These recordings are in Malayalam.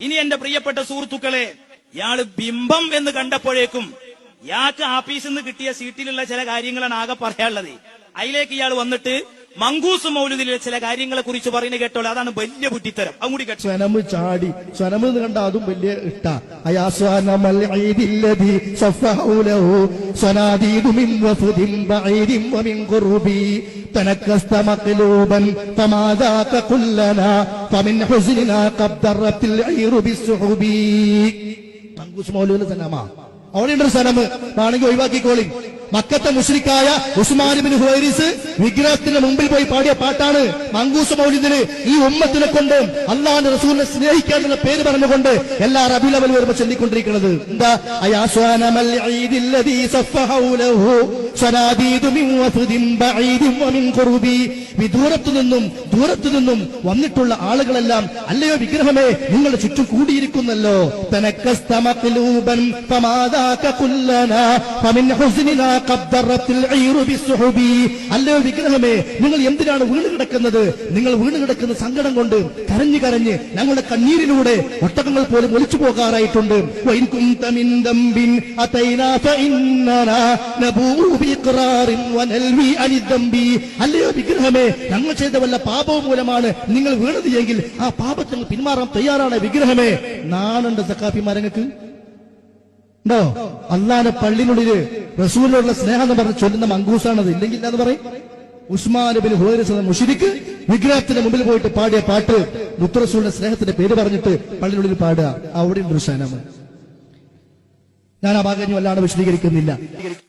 ഇനി എന്റെ പ്രിയപ്പെട്ട സുഹൃത്തുക്കളെ ഇയാൾ ബിംബം എന്ന് കണ്ടപ്പോഴേക്കും ഇയാൾക്ക് ആഫീസിൽ നിന്ന് കിട്ടിയ സീറ്റിലുള്ള ചില കാര്യങ്ങളാണ് ആകെ പറയാനുള്ളത്. അതിലേക്ക് ഇയാൾ വന്നിട്ട് മങ്കൂസ് മൗലുദിലെ ചില കാര്യങ്ങളെ കുറിച്ച് പറയുന്നത് കേട്ടോളൂ അതാണ് വലിയ ബുദ്ധിത്തരം അതും കൂടി കേട്ടോ സ്വനമ് ചാടി സ്വനമ് എന്ന് കണ്ട അതും വലിയ ഇഷ്ട അയാസ്വാനമൽ ഈദില്ലദി സഫഹുലഹു സ്വനാദീദു മിൻ വഫദിൻ ബഈദിൻ വമിൻ ഖുർബി تنكست مقلوبا فما ذاك كلنا فمن حزننا قد ضربت العير بالسحب മങ്കൂസ് മൗലൂദിന്റെ സനമാ അവിടെയുണ്ട് ഒരു സനമ് ആണെങ്കിൽ ഒഴിവാക്കിക്കോളി മക്കത്തെ മുസ്ലിക്കായ ഉസ്മാനിബിൻ ഹുവൈരിസ് വിഗ്രഹത്തിന്റെ മുമ്പിൽ പോയി പാടിയ പാട്ടാണ് മങ്കൂസ മൗലിദിന് ഈ ഉമ്മത്തിനെ കൊണ്ട് അള്ളാഹിന്റെ റസൂലിനെ സ്നേഹിക്കാനുള്ള പേര് പറഞ്ഞുകൊണ്ട് എല്ലാ റബി ലവൽ വരുമ്പോ ചൊല്ലിക്കൊണ്ടിരിക്കുന്നത് എന്താ? അയാസ്വാനമൽ വിദൂരത്തു നിന്നും ദൂരത്തു നിന്നും വന്നിട്ടുള്ള ആളുകളെല്ലാം അല്ലയോ വിഗ്രഹമേ നിങ്ങളുടെ ചുറ്റും കൂടിയിരിക്കുന്നല്ലോ. അല്ലയോ വിഗ്രഹമേ നിങ്ങൾ എന്തിനാണ് വീണ് കിടക്കുന്നത് നിങ്ങൾ വീണ് കിടക്കുന്ന സങ്കടം കൊണ്ട് കരഞ്ഞു കരഞ്ഞ് ഞങ്ങളുടെ കണ്ണീരിലൂടെ ഒട്ടകങ്ങൾ പോലും ഒലിച്ചു പോകാറായിട്ടുണ്ട്. അല്ലയോ വിഗ്രഹമേ ഞങ്ങൾ ചെയ്ത വല്ല പാപവും മൂലമാണ് നിങ്ങൾ വീണത് എങ്കിൽ ആ പാപത്തിൽ പിന്മാറാൻ തയ്യാറാണ് വിഗ്രഹമേ. നാണുണ്ട് സക്കാഫിമാരങ്ങൾക്ക് ഉണ്ടോ? അള്ളാന്റെ പള്ളിനുള്ളിൽ റസൂലിനുള്ള സ്നേഹം എന്ന് പറഞ്ഞ് ചൊല്ലുന്ന മങ്കൂസാണത്. ഇല്ലെങ്കിൽ ഇല്ലാന്ന് പറയും? ഉസ്മാൻ ബിൻ എന്ന മുഷിരിക്ക് വിഗ്രഹത്തിന്റെ മുമ്പിൽ പോയിട്ട് പാടിയ പാട്ട് മുത്തറസൂലിന്റെ സ്നേഹത്തിന്റെ പേര് പറഞ്ഞിട്ട് പള്ളിനുള്ളിൽ പാടുക. അവിടെ ഉണ്ട് ഒരു ഞാൻ ആ ഭാഗം വല്ലാണ്ട് വിശദീകരിക്കുന്നില്ല.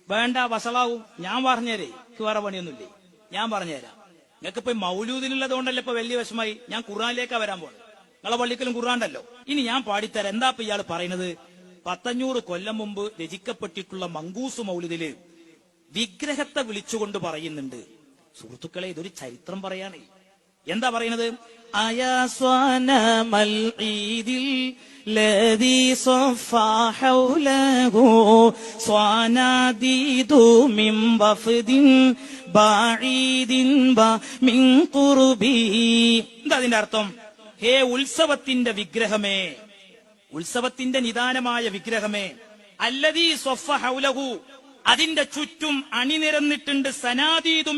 വേണ്ട വസളാവും. ഞാൻ പറഞ്ഞേരേ. വേറെ പണിയൊന്നുമില്ലേ? ഞാൻ പറഞ്ഞുതരാം നിങ്ങൾക്ക് ഇപ്പൊ മൗലൂദിനുള്ളത് കൊണ്ടല്ലേ ഇപ്പൊ വലിയ വിഷമായി? ഞാൻ ഖുറാനിലേക്കാ വരാൻ പോണത് നിങ്ങളെ പള്ളിക്കലും ഖുറാണ്ടല്ലോ ഇനി ഞാൻ പാടിത്തരാം. എന്താ ഇപ്പൊ ഇയാൾ പറയുന്നത്? പത്തഞ്ഞൂറ് കൊല്ലം മുമ്പ് രചിക്കപ്പെട്ടിട്ടുള്ള മങ്കൂസ് മൗലിദിൽ വിഗ്രഹത്തെ വിളിച്ചുകൊണ്ട് പറയുന്നുണ്ട്. സുഹൃത്തുക്കളെ ഇതൊരു ചരിത്രം പറയാണേ. എന്താ പറയുന്നത് അയാസ്വാനമൽ ഈദിൽ ലദീ صفى حوله صناديد من وفد بعيد من قربي എന്താ അതിന്റെ അർത്ഥം ഹേ ഉത്സവത്തിന്റെ വിഗ്രഹമേ ഉത്സവത്തിന്റെ നിദാനമായ വിഗ്രഹമേ അല്ലതീ സ്വഫ ഹൗലഹു അതിന്റെ ചുറ്റും അണിനിരന്നിട്ടുണ്ട് സനാദീദു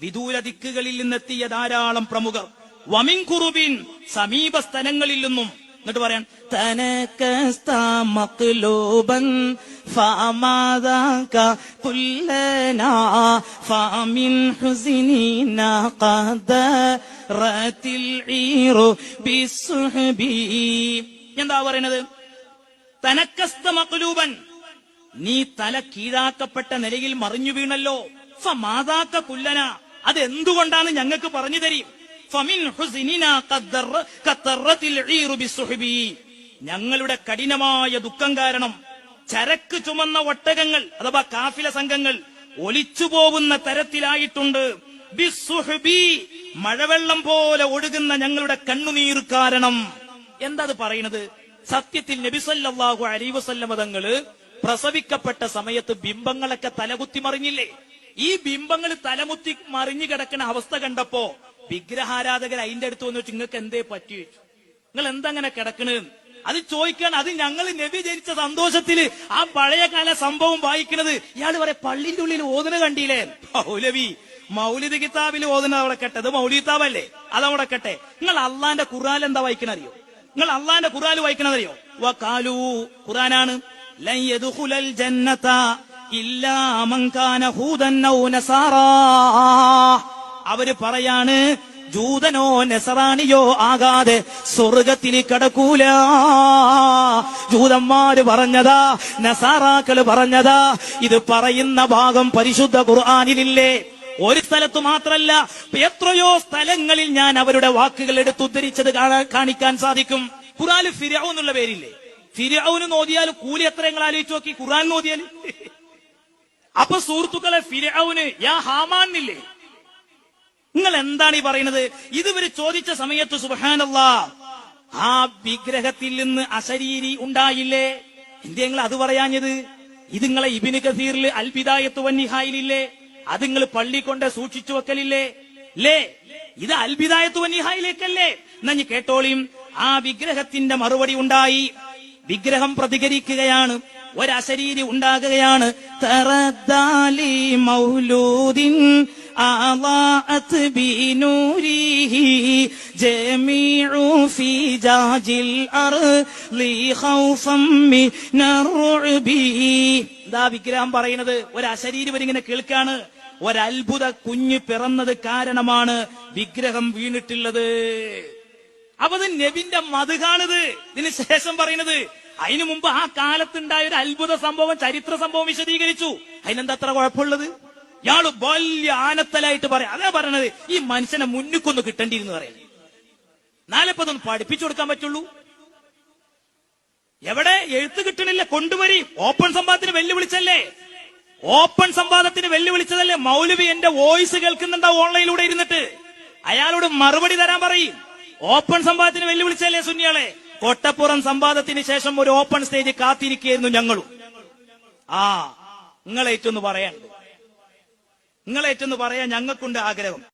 വിദൂര ദിക്കുകളിൽ നിന്നെത്തിയ ധാരാളം പ്രമുഖർ. വമിൻ കുറുബിൻ സമീപ സ്ഥലങ്ങളിൽ നിന്നും. എന്നിട്ട് പറയാൻ തനക്കസ്ത മക്ലൂബൻ ഫമാദാക കുല്ലനാ ഫമിൻ ഹുസിനിനാ ഖദറത്തിൽ ഈറു ബിസ്സുഹബി എന്താ പറയുന്നത് തനക്കസ്ത മക്ലൂബൻ നീ തല കീഴാക്കപ്പെട്ട നിലയിൽ മറിഞ്ഞു വീണല്ലോ. ഫമാദാക്ക കുല്ലന. അത് എന്തുകൊണ്ടാണ് ഞങ്ങൾക്ക് പറഞ്ഞു തരും. ഞങ്ങളുടെ കഠിനമായ ദുഃഖം കാരണം ചരക്ക് ചുമന്ന ഒട്ടകങ്ങൾ അഥവാ കാഫില സംഘങ്ങൾ ഒലിച്ചുപോകുന്ന തരത്തിലായിട്ടുണ്ട് ബിസ്സുഹബി. മഴവെള്ളം പോലെ ഒഴുകുന്ന ഞങ്ങളുടെ കണ്ണുനീർ കാരണം എന്താ അത് പറയുന്നത് സത്യത്തിൽ നബിസല്ലാഹു അലൈ വസല്ലമ തങ്ങൾ പ്രസവിക്കപ്പെട്ട സമയത്ത് ബിംബങ്ങളൊക്കെ തലകുത്തി മറിഞ്ഞില്ലേ ഈ ബിംബങ്ങൾ തലമുത്തി മറിഞ്ഞു കിടക്കുന്ന അവസ്ഥ കണ്ടപ്പോ വിഗ്രഹാരാധകർ അതിന്റെ അടുത്ത് വന്നു നിങ്ങൾക്ക് എന്തേ പറ്റി? നിങ്ങൾ എന്തങ്ങനെ കിടക്കണ്? അത് ചോദിക്കാൻ അത് ഞങ്ങൾ നബി ജനിച്ച സന്തോഷത്തിൽ ആ പഴയ കാല സംഭവം വായിക്കുന്നത് ഇയാൾ വരെ പള്ളിന്റെ ഉള്ളിൽ ഓതന കണ്ടില്ലേ? മൗലവി മൗലിദ് കിതാബിൽ ഓതന അവിടെ കെട്ടെ. അത് മൗലി കിതാബല്ലേ? അതവിടെ കെട്ടെ. നിങ്ങൾ അള്ളാന്റെ ഖുറാൻ എന്താ വായിക്കണ അറിയോ നിങ്ങൾ അള്ളാന്റെ ഖുറാൻ വായിക്കണത് അറിയോ വകാലു ഖുറാനാണ് ജന്നത. അവർ പറയാണ് ജൂതനോ നെസറാണിയോ ആകാതെ സ്വർഗത്തിന് കടക്കൂല. ജൂതന്മാര് പറഞ്ഞതാ നസാറാക്കൾ പറഞ്ഞതാ ഇത് പറയുന്ന ഭാഗം പരിശുദ്ധ ഖുർആാനിലില്ലേ? ഒരു സ്ഥലത്ത് മാത്രല്ല എത്രയോ സ്ഥലങ്ങളിൽ ഞാൻ അവരുടെ വാക്കുകൾ എടുത്ത് ഉദ്ധരിച്ചത് കാണിക്കാൻ സാധിക്കും. ഖുറാൻ ഫിരാവുന്നുള്ള പേരില്ലേ? ഫിരാവുന് നോദിയാൽ കൂലി എത്ര ആലോചിച്ച് നോക്കി ഖുറാൻ നോദിയാൽ അപ്പൊ സുഹൃത്തുക്കളെ ഫിരാവുന് യാ ഹാമാന്നില്ലേ? നിങ്ങൾ എന്താണ് ഈ പറയുന്നത്? ഇതുവരെ ചോദിച്ച സമയത്ത് സുബഹാനല്ല ആ വിഗ്രഹത്തിൽ നിന്ന് അശരീരി ഉണ്ടായില്ലേ? എന്തേ നിങ്ങൾ അത് പറയാഞ്ഞത്? ഇത് നിങ്ങളെ ഇബിന് കസീറിൽ അൽബിദായത്ത് വന്നിഹായിലില്ലേ? അത് നിങ്ങൾ പള്ളി കൊണ്ട് സൂക്ഷിച്ചു വെക്കലില്ലേ? ലേ ഇത് അൽബിദായത്ത് വന്നിഹായിലേക്കല്ലേ? നഞ്ഞ് കേട്ടോളിയും ആ വിഗ്രഹത്തിന്റെ മറുപടി ഉണ്ടായി. വിഗ്രഹം പ്രതികരിക്കുകയാണ്. ഒരശരീരി ഉണ്ടാകുകയാണ്. മൗലൂദിൻ ജമീഉ ഫീ അർളി ഖൗഫം ദാ വിഗ്രഹം പറയുന്നത് ഒരു അശരീരം വരിങ്ങനെ കേൾക്കാണ്. ഒരത്ഭുത കുഞ്ഞ് പിറന്നത് കാരണമാണ് വിഗ്രഹം വീണിട്ടുള്ളത്. അപ്പൊ നബിന്റെ മതുകാണിത് ഇതിന് ശേഷം പറയുന്നത് അതിനു മുമ്പ് ആ കാലത്തുണ്ടായ ഒരു അത്ഭുത സംഭവം ചരിത്ര സംഭവം വിശദീകരിച്ചു. അതിനെന്താ അത്ര കുഴപ്പമുള്ളത്? ഇയാൾ വലിയ ആനത്തലായിട്ട് പറയാം. അതാ പറയണത് ഈ മനുഷ്യനെ മുന്നിക്കൊന്ന് കിട്ടേണ്ടിയിരുന്നു പറയുന്നത്. നാലപ്പതൊന്ന് പഠിപ്പിച്ചു കൊടുക്കാൻ പറ്റുള്ളൂ. എവിടെ എഴുത്ത് കിട്ടണില്ല കൊണ്ടുവരി. ഓപ്പൺ സംവാദത്തിന് വെല്ലുവിളിച്ചല്ലേ? ഓപ്പൺ സംവാദത്തിന് വെല്ലുവിളിച്ചതല്ലേ? മൗലവി എന്റെ വോയിസ് കേൾക്കുന്നുണ്ടാവും ഓൺലൈനിലൂടെ ഇരുന്നിട്ട്? അയാളോട് മറുപടി തരാൻ പറയും. ഓപ്പൺ സംവാദത്തിന് വെല്ലുവിളിച്ചല്ലേ സുന്നിയാളെ? കൊട്ടപ്പുറം സംവാദത്തിന് ശേഷം ഒരു ഓപ്പൺ സ്റ്റേജ് കാത്തിരിക്കുകയായിരുന്നു ഞങ്ങളും. ആ നിങ്ങളേറ്റൊന്ന് പറയാൻ നിങ്ങളേറ്റൊന്ന് പറയാൻ ഞങ്ങൾക്കുണ്ട് ആഗ്രഹം.